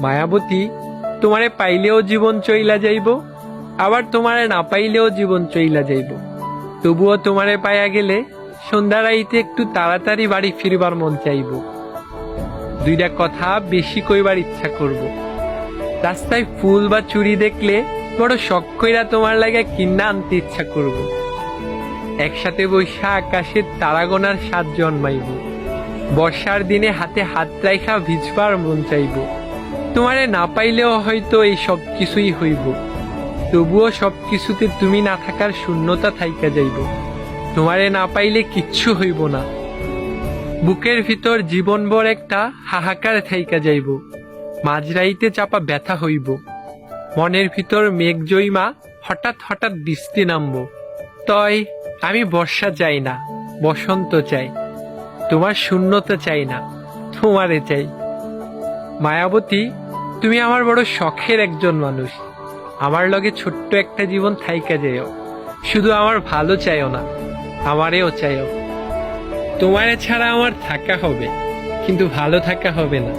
মায়াবতী, তোমারে পাইলেও জীবন চইলা যাইব, আবার তোমারে না পাইলেও জীবন চইলা যাইব। তবুও তোমারে পাইয়া গেলে সন্ধ্যা রাইতে একটু তাড়াতাড়ি বাড়ি ফিরবার মন চাইব। দুইটা কথা বেশি কইবার ইচ্ছা করব। রাস্তায় ফুল বা চুরি দেখলে বড় শখ কইরা তোমার লাগে কিন্না আনতে ইচ্ছা করব। একসাথে বৈশা আকাশের তারাগোনার স্বাদ জন্মাইব। বর্ষার দিনে হাতে হাত রাইখা ভিজবার মন চাইব। তোমারে না পাইলেও হয়তো এই সব কিছুই হইব। তবুও সব কিছুতে তুমি না থাকার শূন্যতা থাইকা যাইব। তোমারে না পাইলে কিচ্ছু হইব না। বুকের ভিতর জীবনভর একটা হাহাকার থাইকা যাইব। মাঝরাইতে চাপা ব্যথা হইব। মনের ভিতর মেঘ জইমা হঠাৎ হঠাৎ বৃষ্টি নামবো। তয়, আমি বর্ষা চাই না, বসন্ত চাই। তোমার শূন্যতা চাই না, তোমারে চাই। মায়াবতী, তুমি আমার বড় শখের একজন মানুষ। আমার লগে ছোট্ট একটা জীবন থাইকা যেও শুধু আমার ভালো চাইও না, আমারেও চাইও তোমারে ছাড়া আমার থাকা হবে, কিন্তু ভালো থাকা হবে না।